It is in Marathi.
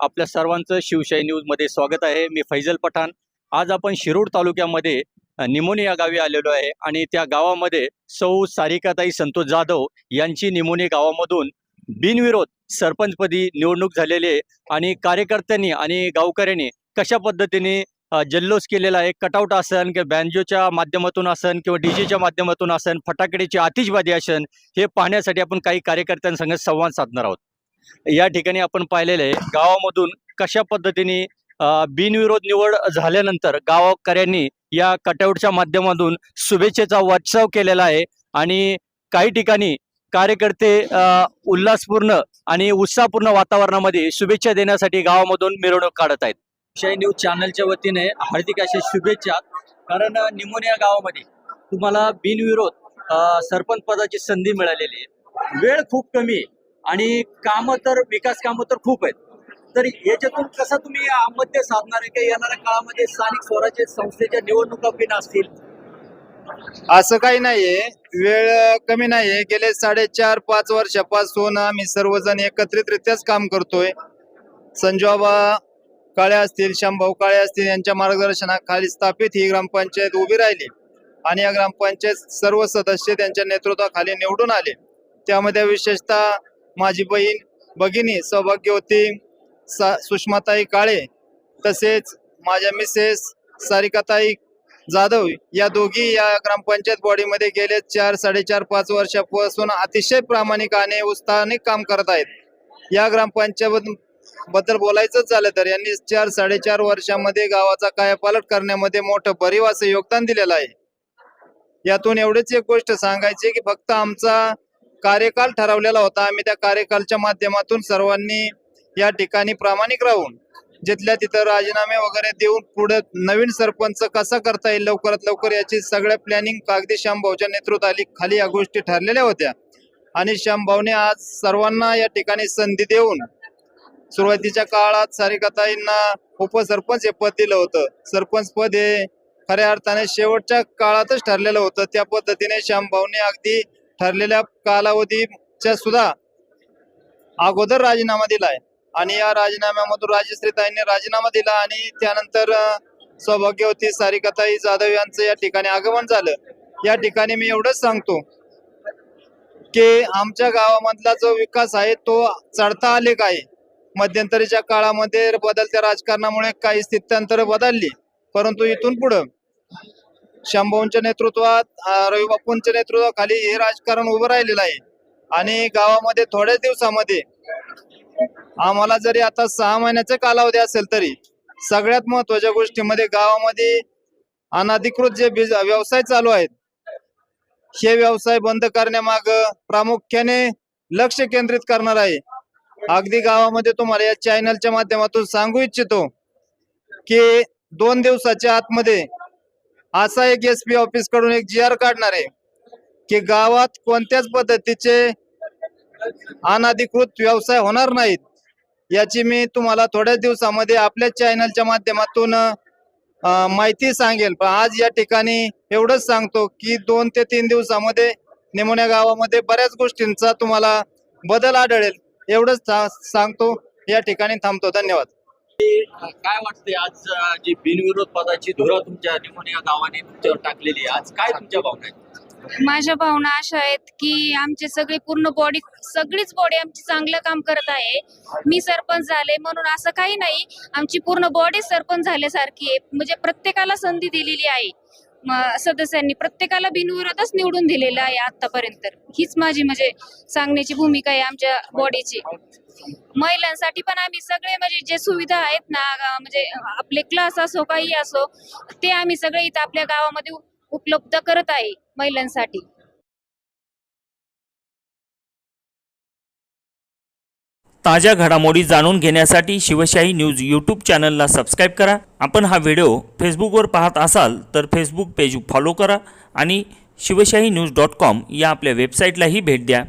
आपल्या सर्वांचं शिवशाही न्यूजमध्ये स्वागत आहे. मी फैजल पठाण. आज आपण शिरूर तालुक्यामध्ये निमोनी या गावी आलेलो आहे आणि त्या गावामध्ये सौ सारिकाताई संतोष जाधव यांची निमोनी गावामधून बिनविरोध सरपंचपदी निवडणूक झालेली आहे आणि कार्यकर्त्यांनी आणि गावकऱ्यांनी कशा पद्धतीने जल्लोष केलेला आहे कटआउट असन किंवा बँजोच्या माध्यमातून असन किंवा डीजेच्या माध्यमातून असन फटाकड्याची आतिषबाजी असन हे पाहण्यासाठी आपण काही कार्यकर्त्यांसंग संवाद साधणार आहोत. या ठिकाणी आपण पाहिलेलं आहे गावामधून कशा पद्धतीने बिनविरोध निवड झाल्यानंतर गावकऱ्यांनी या कटआउटच्या माध्यमातून शुभेच्छेचा वाटचाव केलेला आहे आणि काही ठिकाणी कार्यकर्ते अ, उल्हासपूर्ण आणि उत्साहपूर्ण वातावरणामध्ये शुभेच्छा देण्यासाठी गावामधून मिरवणूक काढत आहेत. शाही न्यूज चॅनलच्या वतीने हार्दिक अशा शुभेच्छा. कारण अ, निमोनिया गावामध्ये तुम्हाला बिनविरोध सरपंच पदाची संधी मिळालेली आहे. वेळ खूप कमी आहे. आणि कामं तर विकास कामं तर खूप आहेत. तर याच्यातून कसं तुम्ही अमध्य साधणार आहे? येणाऱ्या काळामध्ये स्थानिक स्वराज्य संस्थेच्या निवडणुका बिना असतील? असं काही नाहीये. वेळ कमी नाहीये. गेले साडेचार पाच वर्षापासून आम्ही सर्वजण एकत्रितरित्याच काम करतोय. संजोबा काळे असतील शंभाऊ काळे असतील यांच्या मार्गदर्शनाखाली स्थापित ही ग्रामपंचायत उभी राहिली आणि या ग्रामपंचायत सर्व सदस्य त्यांच्या नेतृत्वाखाली निवडून आले. त्यामध्ये विशेषतः माझी बहीण भगिनी सौभाग्यवती सा सुषमाताई काळे तसेच माझ्या मिसेस सारिकाताई जाधव या दोघी या ग्रामपंचायत बॉडीमध्ये गेले चार साडेचार पाच वर्षापासून अतिशय प्रामाणिक आणि उत्साहाने काम करत आहेत. या ग्रामपंचायत बद्दल बोलायचंच झालं तर यांनी चार साडेचार वर्षामध्ये गावाचा कायापालट करण्यामध्ये मोठं भरीव असं योगदान दिलेलं आहे. यातून एवढीच एक गोष्ट सांगायची की फक्त आमचा कार्यकाल ठरवलेला होता. आम्ही त्या कार्यकालच्या माध्यमातून सर्वांनी या ठिकाणी प्रामाणिक राहून जिथल्या तिथं राजीनामे वगैरे देऊन पुढे नवीन सरपंच कसा करता येईल लवकरात लवकर याची सगळ्या प्लॅनिंग कागदी श्यामभाऊच्या नेतृत्वाली खाली या गोष्टी ठरलेल्या होत्या. आणि श्यामभाऊने आज सर्वांना या ठिकाणी संधी देऊन सुरुवातीच्या काळात सारिकाताईंना उपसरपंच हे पद दिलं होतं. सरपंच पद हे खऱ्या अर्थाने शेवटच्या काळातच ठरलेलं होतं. त्या पद्धतीने श्यामभाऊने अगदी ठरलेल्या कालावधीच्या सुद्धा अगोदर राजीनामा दिलाय. आणि या राजीनाम्यामधून राजश्रीताईंनी राजीनामा दिला आणि त्यानंतर सौभाग्यवती सारिकाताई जाधव यांचं या ठिकाणी आगमन झालं. या ठिकाणी मी एवढंच सांगतो की आमच्या गावामधला जो विकास आहे तो चढता आलेख आहे. मध्यंतरीच्या काळामध्ये बदलत्या राजकारणामुळे काही स्थित्यंतर बदलली. परंतु इथून पुढं शंभूंच्या नेतृत्वात अ, रवी बापूंच्या नेतृत्वाखाली हे राजकारण उभं राहिलेलं आहे. आणि गावामध्ये थोड्याच दिवसामध्ये आम्हाला जरी आता सहा महिन्याचा कालावधी असेल तरी सगळ्यात महत्त्वाच्या गोष्टीमध्ये गावामध्ये अनधिकृत जे व्यवसाय चालू आहेत हे व्यवसाय बंद करण्यामाग प्रामुख्याने लक्ष केंद्रित करणार आहे. अगदी गावामध्ये तुम्हाला या चॅनलच्या माध्यमातून सांगू इच्छितो की दोन दिवसाच्या आतमध्ये असा एक एस पी ऑफिसकडून एक जी आर काढणार आहे की गावात कोणत्याच पद्धतीचे अनाधिकृत व्यवसाय होणार नाहीत. याची मी तुम्हाला थोड्याच दिवसामध्ये आपल्या चॅनलच्या माध्यमातून माहिती सांगेल. पण आज या ठिकाणी एवढंच सांगतो की दोन ते तीन दिवसामध्ये निमोण्या गावामध्ये बऱ्याच गोष्टींचा तुम्हाला बदल आढळेल. एवढंच सांगतो. या ठिकाणी थांबतो. धन्यवाद. काय वाटतंय आज जी बिनविरोध पदाची धुरा तुमच्या निमोनिया गावाने तुमच्यावर टाकलेली आहे आज काय तुमच्या भावना आहेत? माझ्या भावना अशा आहेत की आमची सगळी पूर्ण बॉडी सगळीच बॉडी आमची चांगलं काम करत आहे. मी सरपंच झाले म्हणून असं काही नाही. आमची पूर्ण बॉडी सरपंच झाल्यासारखी आहे. म्हणजे प्रत्येकाला संधी दिलेली आहे. म- सदस्यांनी प्रत्येकाला बिनविरोधच निवडून दिलेलं आहे आतापर्यंत. हीच माझी म्हणजे सांगण्याची भूमिका आहे आमच्या बॉडीची महिलांसाठी पण आम्ही सगळे म्हणजे जे सुविधा आहेत ना गा- म्हणजे आपले क्लास असो काही असो ते आम्ही सगळे इथं आपल्या गावामध्ये उपलब्ध करत आहे महिलांसाठी. ताज्या घडामोडी जाणून घेण्यासाठी शिवशाही न्यूज यूट्यूब चॅनलला सबस्क्राईब करा. आपण हा व्हिडिओ फेसबुकवर पाहत असाल तर फेसबुक पेज फॉलो करा आणि शिवशाही न्यूज डॉट कॉम या आपल्या वेबसाईटलाही भेट द्या.